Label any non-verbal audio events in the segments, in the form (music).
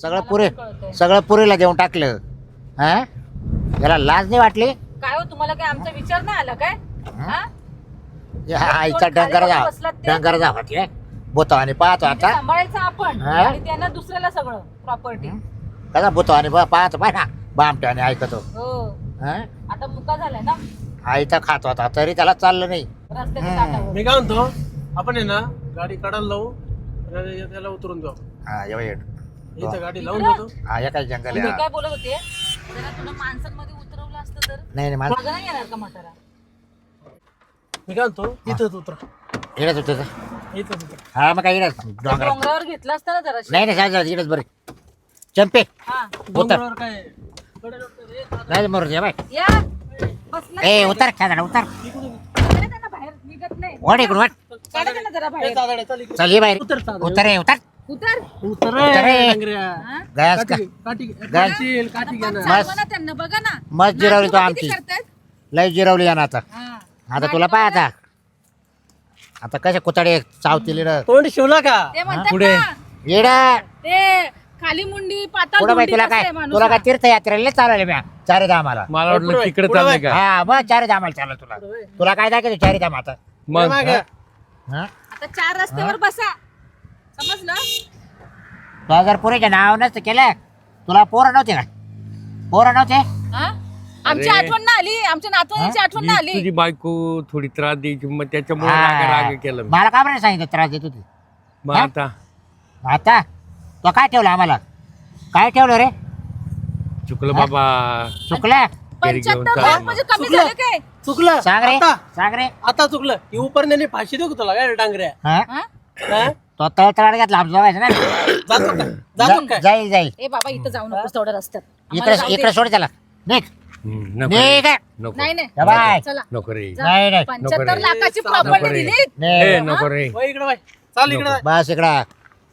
सगळं पुरे. सगळं पुरीला देऊन टाकलं. हा? याला लाज नाही वाटली? काय हो तुम्हाला काय आमचा विचार नाही आला काय? हा? या आईचा खाली डंगर जा बघून बसलात ते? डंगर जा वाटले बोतो आणि पाहतो म्हणजे आता. सांभाळायचं आपण. हा? आणि त्यांना दुसऱ्याला सगळं प्रॉपर्टी कसा बोतो आणि बा- पाहतो पाय ना. बामटे आणि ऐकतो. हो. हा? आता मुका झालाय ना? आईचा खातो आता. तरी त्याला चाललं नाही. रस्त्याच्या हम्म. काठावर. मी काय म्हणतो आपण आहे ना गाडी काढायला लावू आणि त्याला उतरून देऊ हा एवढं. इथं गाडी लावून इकडं? देतो. हा या काय जंगल मी काय बोलत होते? जरा तुला माणसांमध्ये उतरवलं असतं तर. नाही नाही माझं मागं नाही येणार का म्हातारा? मी काय म्हणतो इथंच उतरा. इकडंच होतं इथंच उतरा. हा मग काय इकडंच डोंगर डोंगरावर घेतलं असतं ना जरा नाही नाही साहेब इकडंच बरे. चंपे हा. डोंगरावर काय? उतर, ए, दादा, नाही मरू दे बाय. या. बसला ए उतर खेळा उतर. इकडून. काढा त्यांना बाहेर निघत नाही. वाट इकडून वाट काढा त्यांना जरा ए, बाहेर दादा, चल इकडे. चल ये बाहेर. उतर, चालेल. उतर उतर. उतर उतर उतर रे, रे. डांगऱ्या. हा? गॅस का काठी काठी गाय. काठी काठी घे ना. चालवा ना त्यांना बघा ना मस्त जिरवली तो नातू किती आमची करतायत? लय जिरवली यानं आता हा. आता तुला पाय आता आता कशा कुताडे चावतील तोंड शिवला का ते म्हणतात पुढे. ना, येडा ते खाली मुंडी पाताळ पुढं बाई मुंडी तुला काय तुला काय? तीर्थयात्रेला चालवले म्या चारे धामाला मला वाटलं तिकडे पुढे चाललंय बाय. का हा मग चारे धामाला चाललं तुला तुला काय दाखवतो चारी धाम आता मग मागे. हा? आता चार रस्त्यावर बसा समजलं जर पुरेच्या नाव नसतं केलं तुला पोरं नव्हते का पोरं नव्हते हा? आमची अरे. आठवण ना आली आमच्या नातवांची आठवण ना आली तुझी बायको थोडी त्रास द्यायची मग त्याच्यामुळे. राग राग केलं मी. मला का बरं नाही सांगितलं त्रास देत होती मग हा? आता आता तो काय ठेवलं आम्हाला काय ठेवलं रे चुकलं? बाबा चुकलं घरी घेऊन पंच्याहत्तर चाल लाख म्हणजे कमी चुकलं. झाले काय चुकलं सांग रे आता सांग रे आता चुकलं ही उपरण्याने फाशी देऊ का तुला काय डांगऱ्या हा? हा? हा? तो तळ तळाड घेतला आमचं बघायचं ना (coughs) जातो का? जातो जा- काय जाईल जाईल. ए बाबा इथं जाऊ नकोस तेवढ्या रस्त्यात. आम्हाला इकडे जाऊ दे. इकडे सोड त्याला. निघ. हम्म, नको निघ. रे. नको. नाही नाही. या बाय. चला. नको रे. जा. नाही नाही. पंच्याहत्तर रे. लाखाची नको प्रॉपर्टी रे. दिली ए नाही. नको रे. वय इकडे बाय चाल इकडे. बाय. बस इकडं.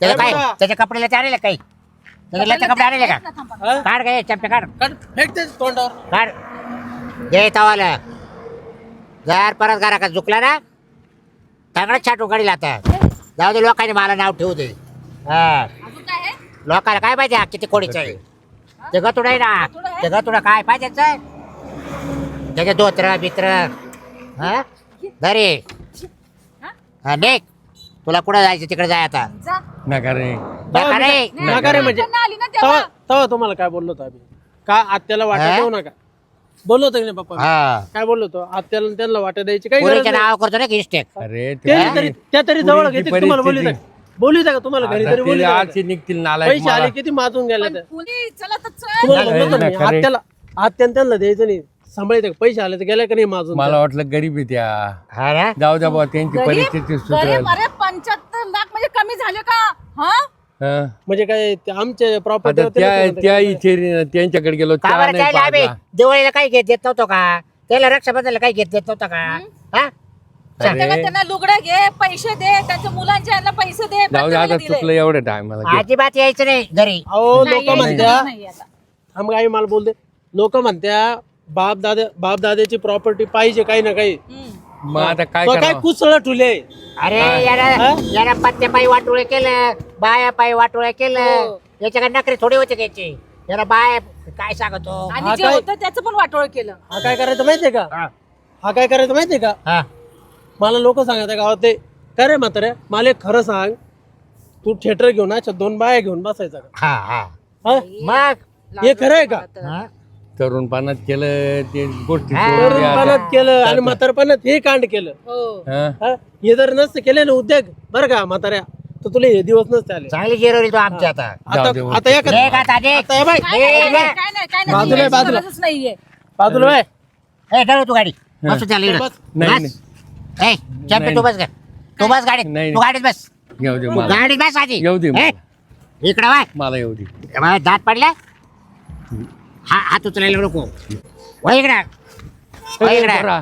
त्याच्या काय? त्याच्या कपड्याला आणले काही? त्याच्या लत्या कपडे आणले का? हा? काढ काय काढ. काढ, फेक ते तोंडावर. काढ. दे तवाला. जर परत घरा का चुकला ना चांगलं छाटू काढील आता. जाऊ दे लोकांनी मला नाव ठेवू दे. हा. अजून काय आहे? लोकांना काय पाहिजे? हा किती कोडीचं आहे? ते गतुड आहे ना? आहे? ते गतुड काय पाहिजे त्याचे धोत्र बित्र हा? धरे हा? हा निघ. तुला कुठं जायचं? तिकडे जाय आता. जा. नका रे नका रे. नाही, नका रे आठवण म्हणजे आली ना तवा तेव्हा. तवा तुम्हाला काय बोललो होतो आम्ही? का आत्याला वाटा हा? देऊ नका? बोललो होतो की नाही पप्पा हा. काय बोललो होतो? आत्याला त्यांना वाटा द्यायची काही गरज नाही. नाव करतो ना की इस्टेक अरे ते- ते तरी त्या तरी जवळ घेते तुम्हाला बोलू. बोलू का तुम्हाला घरी तरी ते बोलू आजचे निघतील नालायक पैसे आले मला. किती माजून गेले चला तर चल. तुम्हाला नाही, नाही, खरे. आत्याला आत्याला त्यांना द्यायचं नाही. सांभाळते पैसे आले तर गेल्या का नाही माजून? मला वाटलं गरीब आहे त्या. हा ना? जाऊ द्या बाबा त्यांची परिस्थिती गरीब? सुधरेल अरे पंच्याहत्तर लाख म्हणजे कमी झाले का? हा? हा. म्हणजे काय ते आमचे प्रॉपर्टी आता त्या त्या इथे त्यांच्याकडे गेलो का चहा बरं नाही त्याला आम्ही पाजला. दिवाळीला काही घेत देत नव्हतो का त्याला रक्षाबंधनला काही घेत देत नव्हता का हा अरे त्यांना लुगडं घे पैसे दे त्यांच्या मुलांच्या यांना पैसे दे जाऊ दे प्रत्येकाला आता दिले. चुकलं एवढं टायमाला अजिबात यायचं नाही घरी अहो लोक म्हणत्या गरज नाही आता. आम्ही काही मला बोलते लोक म्हणत्या बाप दादा बाप दादाची प्रॉपर्टी पाहिजे काही ना काही हम्म. मग आता काय तो काय करावं कुसळ ठुले अरे हा. याला हा? याला पत्ते पायी वाटोळे केलं बाया पायी वाटोळे केलं हो. याच्याकडे नकरे थोडे होते त्याचे याला बाय काय सांगतो आणि जे काय? होतं त्याचं पण वाटोळ केलं हा काय करायचं माहितीये का हा. हा काय करायचं माहितीये का हा. मला लोक सांगत गावात ते काय रे म्हातारे मला एक खरं सांग तू थिएटर घेऊन दोन बाया घेऊन बसायचा का हा हा हा? मग हे खरं आहे का हा? तरुणपणात केलं ते गोष्टी. तरुणपणात केलं आणि म्हातारपणात हे कांड केलं. हो. हा? जर नसतं केले ना उद्योग बरं का म्हाताऱ्या? तर तुला हे दिवस नसते आले. चांगली जिरवली तो आमची आता. आता दे, आता या निघ आता निघ. आता हे बाय. काय नाही, काय ए, नाही, काय नाही, काय नाही. बाजूला आहे, याची बाजूला. गरजच नाहीये. बाजूला बाय ए ठरव तू गाडी. बसू त्याला इकडं. बस. नाही, बस. ए चंपे तू बस ग तू बस गाडीत. नाही. तू गाडीत बस. येऊ दे मला. गाडीत बस आधी येऊ दे मला. इकडं मला येऊ दे. दात पडला? हा हात उचलायला नको. वळ इकडं. वळ ए, इकडं. पोरा,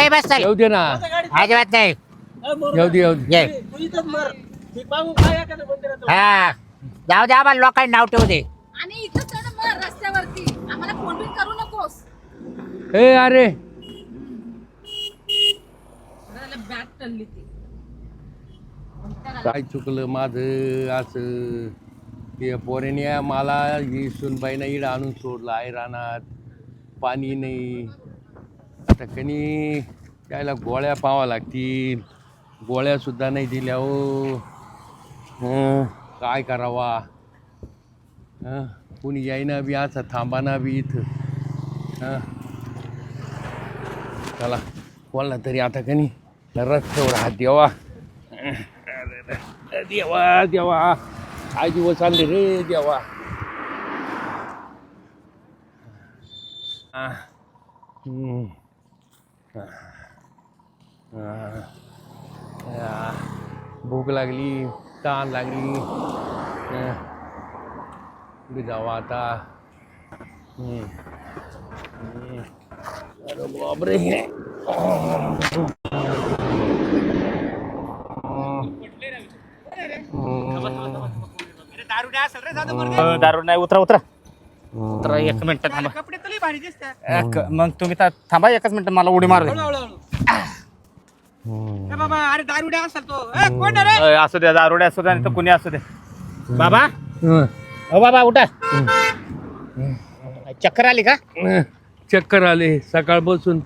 ए बस चल. येऊ दे ना. अजिबात नाही. येऊ दे येऊ दे. ये. हा. जाऊ दे आम्हाला लोकांनी नाव ठेवू दे. आणि इथं चढ मग रस्त्यावरती. आम्हाला फोन बिन करू नकोस. ए अरे. बॅग टल्ली ती. काय चुकलं माझं असं? ते पोरेने मला ही सुनबाईनं इड आणून सोडलं. आहे रानात पाणी नाही. आता कनी त्याला गोळ्या पावा लागतील. गोळ्यासुद्धा नाही दिल्या हो. काय करावा? हं, कुणी यायना बी असं थांबाना बी इथं. चला कोणला तरी आता कनी रस्त्यावर हात देवा. देवा देवा. काय दिवस चालले रे देवा? भूक लागली ताण लागली. कुठे जावा आता. अरे बापरे. दारू नाही उतरा उतरा. उतरा एक मिनिट थांबा. मग तुम्ही थांबा एकच मिनिट मला उडी मारू द्या. अ, असू द्या दारुड्या असू द्या नाही तर कुणी असू द्या बाबा. हं. हो बाबा उठा. चक्कर आली का? चक्कर आले. सकाळ बसून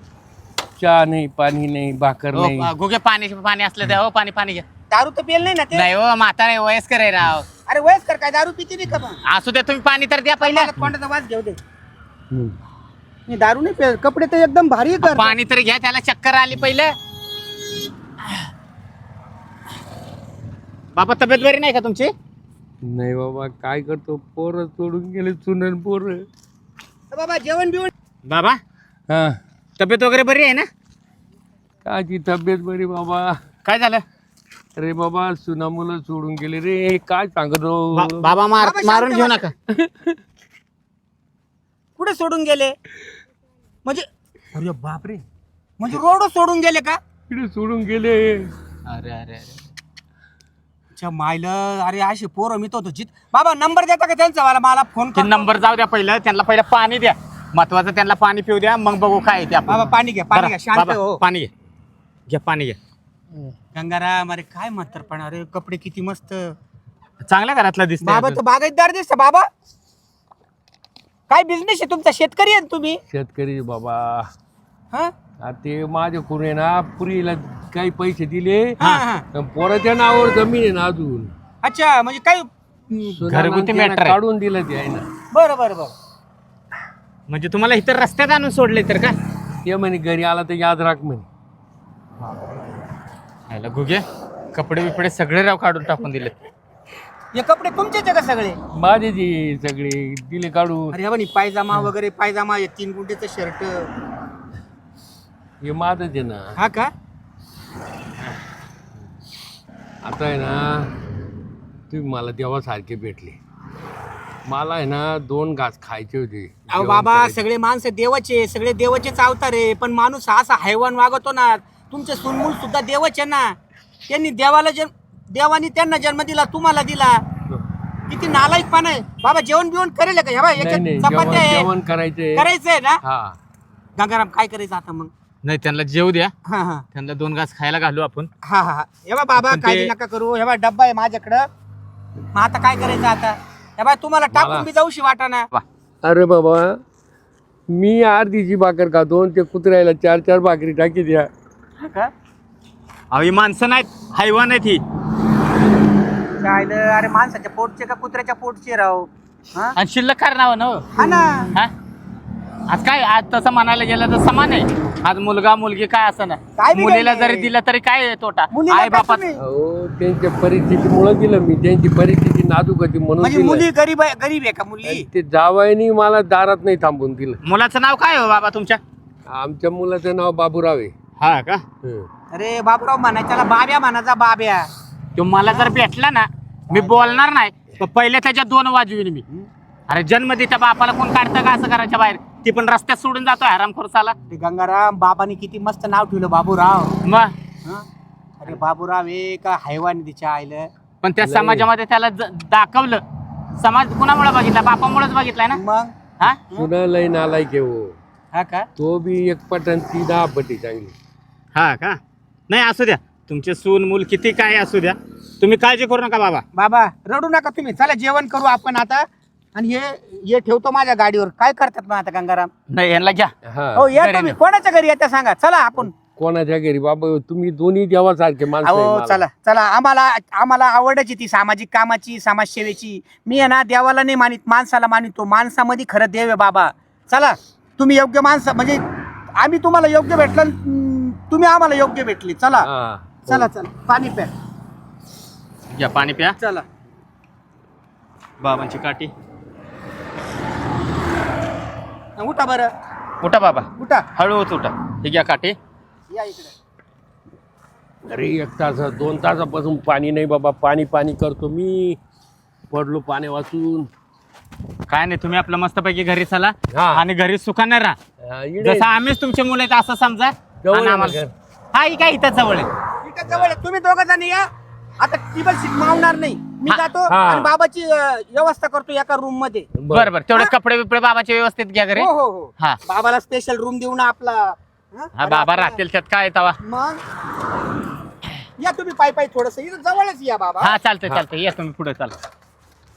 चहा नाही पाणी नाही भाकर हो, नाही. घुगे पाणी पाणी असलं द्या हो पाणी पाणी घ्या. दारू तर पेल नाही ना ते? नाही हो म्हातारे वयस्कर आहे राव. अरे वयस्कर काय दारू पिते नाही का मग? असू द्या तुम्ही पाणी तर द्या पहिलं मला तोंडाचा वास घेऊ दे. हं. मी दारू नाही पेल कपडे तर एकदम भारी कर पाणी तर घ्या त्याला चक्कर आली पहिलं. बाबा तब्येत बरी नाही का तुमची? नाही बाबा काय करतो? पोरं सोडून गेले चुनन पोरं. बाबा जेवण बिवण? बाबा हा. तब्येत वगैरे बरी आहे ना? काची तब्येत बरी बाबा? काय झालं? अरे बाबा सुना मुलं सोडून गेले रे. काय सांगतो बाबा मार बाबा, मारून शांत घेऊ बसा. नका. कुठे सोडून गेले? म्हणजे अरे बापरे. म्हणजे रोड सोडून गेले का? इकडे सोडून गेले. अरे अरे अच्छा मायलं अरे असे पोरं मी तो जित बाबा नंबर देता का त्यांचा मला? मला फोन ते कर नंबर जाऊ द्या पहिलं. त्यांना पहिलं पाणी द्या. महत्वाचं त्यांना पाणी पिऊ द्या. मग बघू काय आहे ते आपण. बाबा पाणी घ्या पाणी घ्या. शांत बाबा, हो. पाणी घे घ्या पाणी घ्या. गंगाराम अरे काय म्हातारपणा अरे कपडे किती मस्त. चांगल्या घरातला दिसत बाबा तर बागायतदार दिसत बाबा. काय बिझनेस आहे तुमचा? शेतकरी आहे ना तुम्ही? शेतकरी बाबा. हा? आ ते माझ्या कुणे ना पुरीला काही पैसे दिले हा, हा. पण पोराच्या नावावर जमीन आहे ना अजून. अच्छा म्हणजे काय घरगुती matter आहे. काढून दिलं ते आहे ना. बरं बरं बरं. म्हणजे तुम्हाला इतर रस्त्यात आणून सोडले तर का? ते म्हणे घरी आला तर याद राख म्हणे. ह्याला गुगे कपडे बिपडे सगळे राव काढून टाकून दिले हे कपडे तुमचेच आहे का सगळे? माझे जी सगळे दिले काढून. अरे बनी पायजामा वगैरे पायजामा हे तीन गुंठेचं शर्ट हे माझंच आहे ना. हा का? आता आहे ना तुम्ही मला देवासारखे भेटले. मला आहे ना दोन घास खायचे होते. अहो जेवण बाबा करायचे. सगळे माणसं देवाचे सगळे देवाचेच अवतार आहे पण माणूस हा असा हैवान वागतो ना तुमचे सुनमूल सुद्धा देवाचे ना. त्यांनी देवाला जन्म देवानी त्यांना जन्म दिला तुम्हाला दिला. किती नालायक आहे. बाबा जेवण बिवण करेल का? ह्या बा, याच्यात नाही चपात्या आहे. जेवण करायचंय. करायचंय ना? हा. गंगाराम काय करायचं आता मग? नाही त्यांना जेव द्या. हा हा. त्यांना दोन घास खायला घालू आपण. हा हा हा. हे बा बाबा पण ते- काळजी नका करू. हे बा डब्बा आहे माझ्याकडं. मग आता काय करायचं आता? हे बा तुम्हाला टाकून बी जाऊशी वाटा ना. अरे बाबा मी अर्धीची भाकर खातो आणि ते कुत्र्याला चार चार भाकरी टाकी द्या. अहो ही माणसं नाहीत. हैवान आहेत ही. चायलं अरे माणसाच्या पोटचे का कुत्र्याच्या पोटचे राव? हा? आणि शिल्लक करणार ना हो. हा ना. हा? आज काय आज तसं म्हणायला गेलं तर समान आहे. आज मुलगा मुलगी काय असं ना? बिघडलंय? मुलीला जरी दिलं तरी काय आहे तोटा? मुलीला आई का बापा तुम्ही? अहो त्यांच्या परिस्थितीमुळे दिलं मी. त्यांची परिस्थिती नाजूक होती म्हणून म्हणजे दिलं. मुली गरीब आहे गरीब आहे का मुली? आणि ते जावायनी मला दारात नाही थांबून दिलं. मुलाचं नाव काय हो बाबा तुमच्या? आमच्या मुलाचं नाव बाबूराव आहे. हा का? हं. अरे बाबूराव म्हणायचा त्याला बाब्या म्हणायचा बाब्या. तो मला जर भेटला ना मी बोलणार नाही पण पहिले त्याच्या दोन वाजवीन मी. अरे जन्म दे त्या बापाला कोण काढतं का असं करायच्या बाहेर? ती पण रस्त्यात सोडून जातो हराम खोरसाला. ते गंगाराम बाबाने किती मस्त नाव ठेवलं बाबूराव. मग? हा? अरे बाबूराव हे का हैवान तिच्या आईलं. पण त्या समाजामध्ये त्याला ज- दाखवलं. समाज कुणामुळे बघितला? बापामुळेच बघितलाय ना? मग? हा? सुना लय नालायक आहे हो. हा का? तो बी एक पटन ती दहा पटी चांगली. हा का? नाही असू द्या. तुमचे सून मूल किती काय असू द्या. तुम्ही काळजी करू नका बाबा. बाबा रडू नका तुम्ही. चला जेवण करू आपण आता. आणि हे हे ठेवतो माझ्या गाडीवर. काय करतात मग आता गंगाराम? नाही यांना घ्या. हा. हो या तुम्ही. कोणाच्या घरी येत्या सांगा. चला आपण. कोणाच्या घरी? बाबा तुम्ही दोन्ही देवासारखे माणसं आहे अहो मला. चला चला. आम्हाला आम्हाला आवडायची ती सामाजिक कामाची समाजसेवेची. मी आहे ना देवाला नाही मानित माणसाला मानितो. माणसामध्ये खरं देव आहे बाबा. चला तुम्ही योग्य माणसं म्हणजे आम्ही तुम्हाला योग्य भेटलं तुम्ही आम्हाला योग्य भेटली. चला. हा. चला चला. पाणी प्या. घ्या पाणी प्या. चला. बाबांची काठी. उठा बरं. उठा बाबा. उठा. हळूच उठा. हे घ्या काठी. या इकडे. अरे एक तास दोन तासापासून पाणी नाही बाबा. पाणी पाणी करतो मी. पडलो पाणी वाचून. काय नाही तुम्ही आपलं मस्तपैकी घरी चला हा. आणि घरी सुखाने राहा. हा, जसं आम्हीच तुमचे मुलं आहेत असं समजा. जवळ आणि आहे आम्हाला- ना हा ही काय इथं जवळ आहे? इकडे जवळ आहे. तुम्ही दोघं जण या. आता टिबल सीट मावणार नाही. मी हा, जातो हा. आणि बाबाची अं, व्यवस्था करतो एका रूममध्ये. बरं. बरं तेवढे कपडे बिपडे बाबाचे व्यवस्थित घ्या घरी. हो हो हो. हा. बाबाला स्पेशल रूम देऊ ना आपला. हा? हा बाबा राहतील त्यात काय तवा. मग? या तुम्ही पाय पाय थोडस. इथं जवळच या बाबा. हा चालतंय चालतंय. या तुम्ही पुढे चला.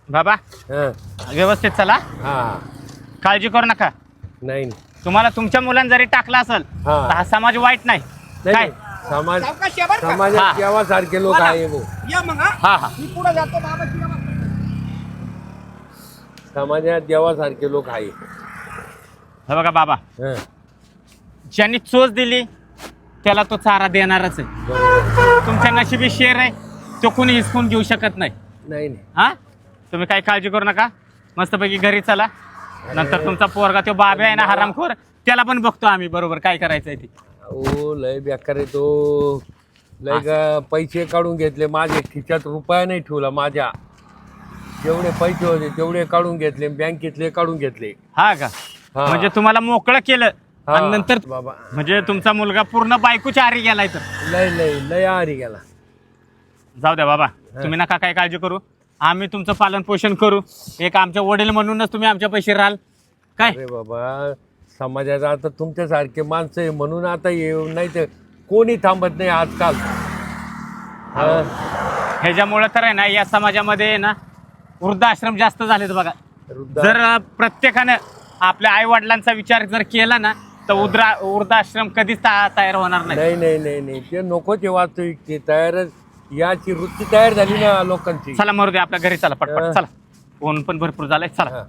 बाबा हा, व्यवस्थित चला. हा. काळजी करू नका. नाही. तुम्हाला तुमच्या मुलांनी जरी टाकला असेल हा. तर हा समाज वाईट नाही. नाही, काय? समाज सावकाश या बरं का? हा. समाजात देवासारखे लोक. आहे भाऊ या मग हा. हा हा. मी पुढे जातो बाबाची व्यवस्था समाजात देवासारखे लोक आहे. हे बघा बाबा. हा, ज्यांनी चोच दिली त्याला तो चारा देणारच आहे. बरोबर. तुमच्या नशिबी शेर आहे तो कोणी हिसकून घेऊ शकत नाही. नाही नाही. हा? तुम्ही काही काळजी करू नका. मस्तपैकी घरी चला. नंतर तुमचा पोरगा तो बाबे आहे ना हरामखोर त्याला पण बघतो आम्ही बरोबर काय करायचंय ते. ओ लय बेकार आहे तो. लय का पैसे काढून घेतले माझे खिशात रुपया नाही ठेवला माझ्या. जेवढे पैसे होते तेवढे काढून घेतले बँकेतले काढून घेतले. हा का? हा. म्हणजे तुम्हाला मोकळं केलं हा. आणि नंतर बाबा. म्हणजे तुमचा मुलगा पूर्ण बायकोच्या आरी गेलाय तर. लय लय लय आरी गेला. जाऊ द्या बाबा तुम्ही नका काय काळजी करू. आम्ही तुमचं पालन पोषण करू. एक आमच्या वडील म्हणूनच तुम्ही आमच्या पैसे राहाल. काय? अरे बाबा समाजात आता तुमच्यासारखे माणसं आहे म्हणून आता येऊ नाही तर कोणी थांबत नाही आजकाल. हा. ह्याच्यामुळे तर आहे ना या समाजामध्ये आहे ना वृद्धाश्रम जास्त झालेत बघा. वृद्धा- जर अ, प्रत्येकानं आपल्या आई वडिलांचा विचार जर केला ना तर उद्रा वृद्धाश्रम कधीच ता- तयार होणार नाही. नाही नाही नाही नाही. ते नको ते वास्तविक ते तयारच. याची वृत्ती तयार झाली ना लोकांची. चला मरू दे आपल्या घरी चला पटपट. चला. ऊन पण भरपूर झालंय. चला.